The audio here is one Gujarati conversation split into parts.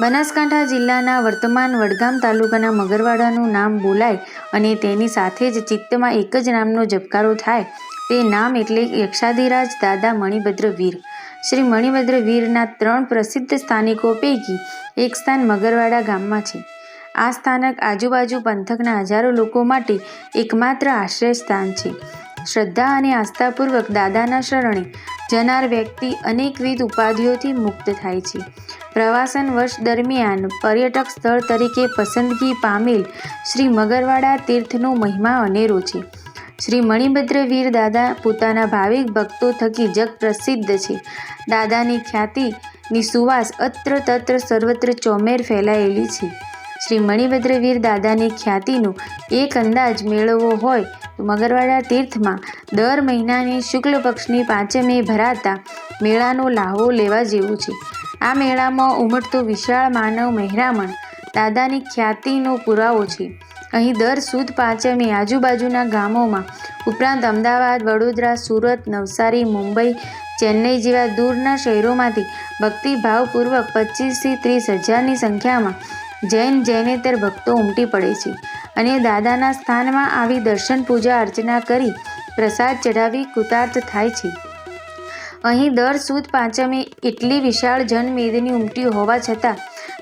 બનાસકાંઠા જિલ્લાના વર્તમાન વડગામ તાલુકાના મગરવાડાનું નામ બોલાય અને તેની સાથે જ ચિત્તમાં એક જ નામનો જપકારો થાય. તે નામ એટલે યક્ષાધિરાજ દાદા મણિભદ્ર વીર. શ્રી મણિભદ્ર વીરના ત્રણ પ્રસિદ્ધ સ્થાનિકો પૈકી એક સ્થાન મગરવાડા ગામમાં છે. આ સ્થાનક આજુબાજુ પંથકના હજારો લોકો માટે એકમાત્ર આશ્રય સ્થાન છે. શ્રદ્ધા અને આસ્થાપૂર્વક દાદાના શરણે જનાર વ્યક્તિ અનેકવિધ ઉપાધિઓથી મુક્ત થાય છે. પ્રવાસન વર્ષ દરમિયાન પર્યટક સ્થળ તરીકે પસંદગી પામેલ શ્રી મગરવાડા તીર્થનો મહિમા અનેરો છે. શ્રી મણિભદ્ર વીર દાદા પોતાના ભાવિક ભક્તો થકી જગ પ્રસિદ્ધ છે. દાદાની ખ્યાતિની સુવાસ અત્ર તત્ર સર્વત્ર ચોમેર ફેલાયેલી છે. શ્રી મણિભદ્ર વીર દાદાની ખ્યાતિનો એક અંદાજ મેળવવો હોય મગરવાડા તીર્થમાં દર મહિનાની શુક્લ પક્ષની પાંચમે ભરાતા મેળાનો લાહવો લેવા જેવું છે. આ મેળામાં ઉમટતો વિશાળ માનવ મહેરામણ દાદાની ખ્યાતિનો પુરાવો છે. અહીં દર સુદ પાંચમે આજુબાજુના ગામોમાં ઉપરાંત અમદાવાદ, વડોદરા, સુરત, નવસારી, મુંબઈ, ચેન્નઈ જેવા દૂરના શહેરોમાંથી ભક્તિભાવપૂર્વક પચીસથી ત્રીસ હજારની સંખ્યામાં જૈન, જૈનેતર ભક્તો ઉમટી પડે છે. અને દાદાના સ્થાનમાં આવી દર્શન પૂજા અર્ચના કરી પ્રસાદ ચઢાવી કૃતાર્થ થાય છે. અહીં દર સુદ પાંચમે એટલી વિશાળ જનમેદની ઉમટી હોવા છતાં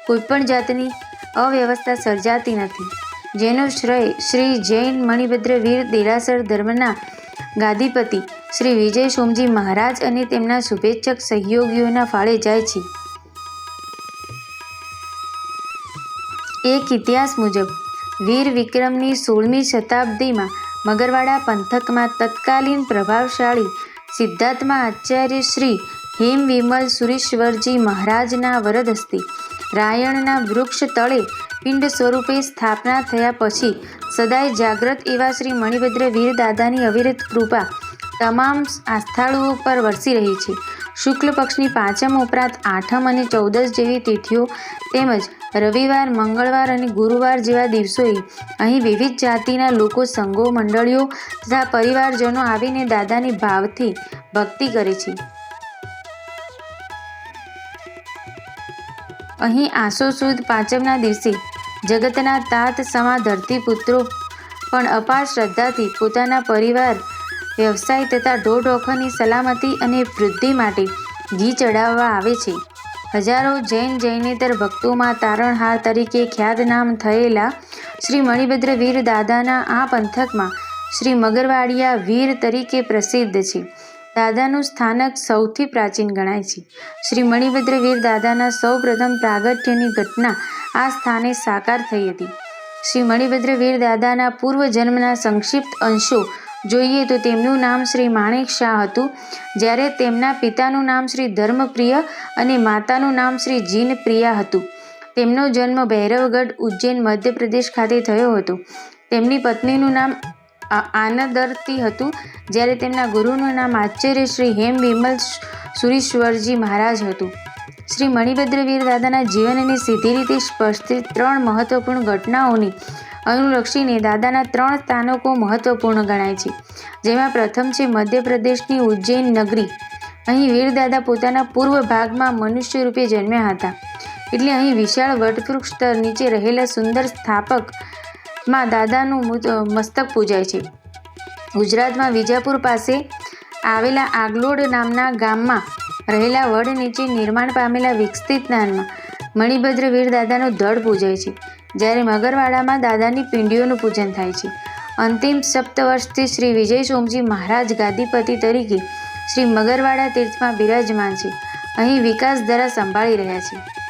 કોઈપણ જાતની અવ્યવસ્થા સર્જાતી નથી. જેનો શ્રેય શ્રી જૈન મણિભદ્ર વીર દેરાસર ધર્મના ગાદીપતિ શ્રી વિજય સોમજી મહારાજ અને તેમના શુભેચ્છક સહયોગીઓના ફાળે જાય છે. એક ઇતિહાસ મુજબ વીર વિક્રમની સોળમી શતાબ્દીમાં મગરવાડા પંથકમાં તત્કાલીન પ્રભાવશાળી સિદ્ધાર્થમાં આચાર્ય શ્રી હેમ વિમલ સુરેશ્વરજી મહારાજના વરદ હસ્તે રાયણના વૃક્ષ તળે પિંડ સ્વરૂપે સ્થાપના થયા પછી સદાય જાગ્રત એવા શ્રી મણિભદ્ર વીર દાદાની અવિરત કૃપા તમામ આસ્થાળુઓ પર વરસી રહી છે. શુક્લ પક્ષની પાંચમ ઉપરાંત આઠમ અને ચૌદસ જેવી તિથિઓ તેમજ રવિવાર, મંગળવાર અને ગુરુવાર જેવા દિવસોએ અહીં વિવિધ જાતિના લોકો, સંઘો, મંડળીઓ તથા પરિવારજનો આવીને દાદાની ભાવથી ભક્તિ કરે છે. અહીં આસો સુદ પાંચમના દિવસે જગતના તાત સમા ધરતીપુત્રો પણ અપાર શ્રદ્ધાથી પોતાના પરિવાર, વ્યવસાય તથા ઢોઢોખની સલામતી અને વૃદ્ધિ માટે ઘી ચડાવવા આવે છે. હજારો જૈન જૈનેતર ભક્તોમાં તારણહાર તરીકે ખ્યાતનામ થયેલા શ્રી મણિભદ્ર વીર દાદાના આ પંથકમાં શ્રી મગરવાડિયા વીર તરીકે પ્રસિદ્ધ છે. દાદાનું સ્થાનક સૌથી પ્રાચીન ગણાય છે. શ્રી મણિભદ્ર વીર દાદાના સૌ પ્રથમ પ્રાગટ્યની ઘટના આ સ્થાને સાકાર થઈ હતી. શ્રી મણિભદ્ર વીર દાદાના પૂર્વ જન્મના સંક્ષિપ્ત અંશો જોઈએ તો તેમનું નામ શ્રી માણેક શાહ હતું. જ્યારે તેમના પિતાનું નામ શ્રી ધર્મપ્રિય અને માતાનું નામ શ્રી જીનપ્રિયા હતું. તેમનો જન્મ ભૈરવગઢ, ઉજ્જૈન, મધ્યપ્રદેશ ખાતે થયો હતો. તેમની પત્નીનું નામ આનદરતી હતું. જ્યારે તેમના ગુરુનું નામ આચાર્ય શ્રી હેમ વિમલ સુરીશ્વરજી મહારાજ હતું. શ્રી મણિભદ્ર વીર દાદાના જીવનની સીધી રીતે સ્પષ્ટ ત્રણ મહત્વપૂર્ણ ઘટનાઓની અનુલક્ષીને દાદાના ત્રણ સ્થાનકો મહત્વપૂર્ણ ગણાય છે. જેમાં પ્રથમ છે મધ્યપ્રદેશની ઉજ્જૈન નગરી. અહીં વીરદાદા પોતાના પૂર્વ ભાગમાં મનુષ્ય રૂપે જન્મ્યા હતા. એટલે અહીં વિશાળ વટવૃક્ષ નીચે રહેલા સુંદર સ્થાપકમાં દાદાનું મસ્તક પૂજાય છે. ગુજરાતમાં વિજાપુર પાસે આવેલા આગલોડ નામના ગામમાં રહેલા વડ નીચે નિર્માણ પામેલા વિકસિત જ્ઞાનમાં મણિભદ્ર વીરદાદાનું દાદાનો ધડ પૂજાય છે. જ્યારે મગરવાડામાં દાદાની પિંડીઓનું પૂજન થાય છે. અંતિમ સપ્તવર્ષથી શ્રી વિજય સોમજી મહારાજ ગાદીપતિ તરીકે શ્રી મગરવાડા તીર્થમાં બિરાજમાન છે. અહીં વિકાસ ધરા સંભાળી રહ્યા છે.